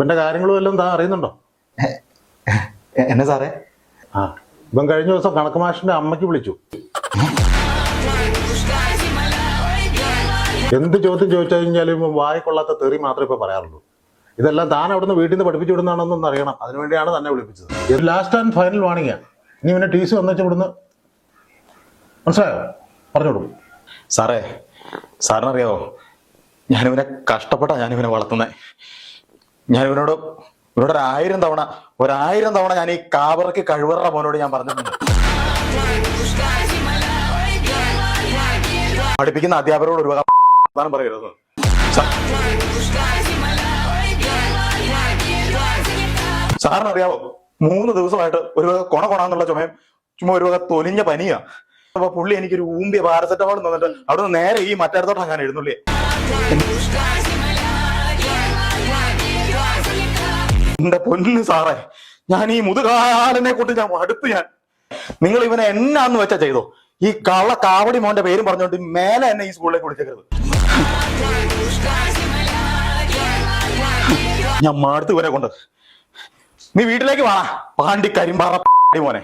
ഇവന്റെ കാര്യങ്ങളും എല്ലാം താൻ അറിയുന്നുണ്ടോ? എന്നെ സാറേ? ആ. ഇവൻ കഴിഞ്ഞ ദിവസം കണക്ക് മാഷിന്റെ അമ്മയ്ക്ക് വിളിച്ചു. എന്ത് ചോദ്യം ചോദിച്ചു കഴിഞ്ഞാലും ഇവൻ വായി കൊള്ളാത്ത തെറി മാത്രമേ ഇപ്പൊ പറയാറുള്ളൂ. ഇതെല്ലാം താൻ അവിടുന്ന് വീട്ടിൽ നിന്ന് പഠിപ്പിച്ചു വിടുന്നതാണെന്നൊന്ന് അറിയണം. അതിനുവേണ്ടിയാണ് തന്നെ വിളിപ്പിച്ചത്. ഇത് ലാസ്റ്റ് ആൻഡ് ഫൈനൽ വാണിംഗ് ഇനി ഇവനെ ടി സി വന്നു ഇവിടുന്ന് മനസ്സിലായോ? പറഞ്ഞോളൂ സാറേ സാറിനറിയാവോ? ഞാനിവനെ കഷ്ടപ്പെട്ടാ ഞാനിവനെ വളർത്തുന്നത് ഞാനിവനോട് ഇവനോട് ഇവനോട് ആയിരം തവണ ഒരായിരം തവണ ഞാൻ ഈ കാവറക്ക് കഴിവറ മോനോട് ഞാൻ പറഞ്ഞിട്ടുണ്ട്. പഠിപ്പിക്കുന്ന അധ്യാപകരോട് ഒരു പറയരുത്. സാറിന് അറിയാവോ മൂന്ന് ദിവസമായിട്ട് ഒരു വക കൊണ കൊണാന്നുള്ള ചുമയും ചുമ ഒരു വക തൊലിഞ്ഞ പനിയാ. അപ്പൊ പുള്ളി എനിക്കൊരു ഊമ്പിയ പാരസെറ്റമോൾ തന്നിട്ട് അവിടുന്ന് നേരെ ഈ മറ്റേടത്തോട്ടാണ് ഞാൻ എഴുന്നള്ളി എന്റെ പൊന്ന് സാറേ ഞാൻ ഈ മുതുകാലനെ കൊണ്ട് ഞാൻ അടുത്ത് ഞാൻ. നിങ്ങൾ ഇവനെ എന്നാന്ന് വെച്ചാ ചെയ്തോ? ഈ കള്ള കാവടി മോന്റെ പേരും പറഞ്ഞുകൊണ്ട് മേലെ എന്നെ ഈ സ്കൂളിലേക്ക് വിളിച്ചേക്കരുത്. ഞാൻ മാടുത്ത് ഇവരെ കൊണ്ട്. നീ വീട്ടിലേക്ക് വാ. പാണ്ടി കരിമ്പാറ മോനെ.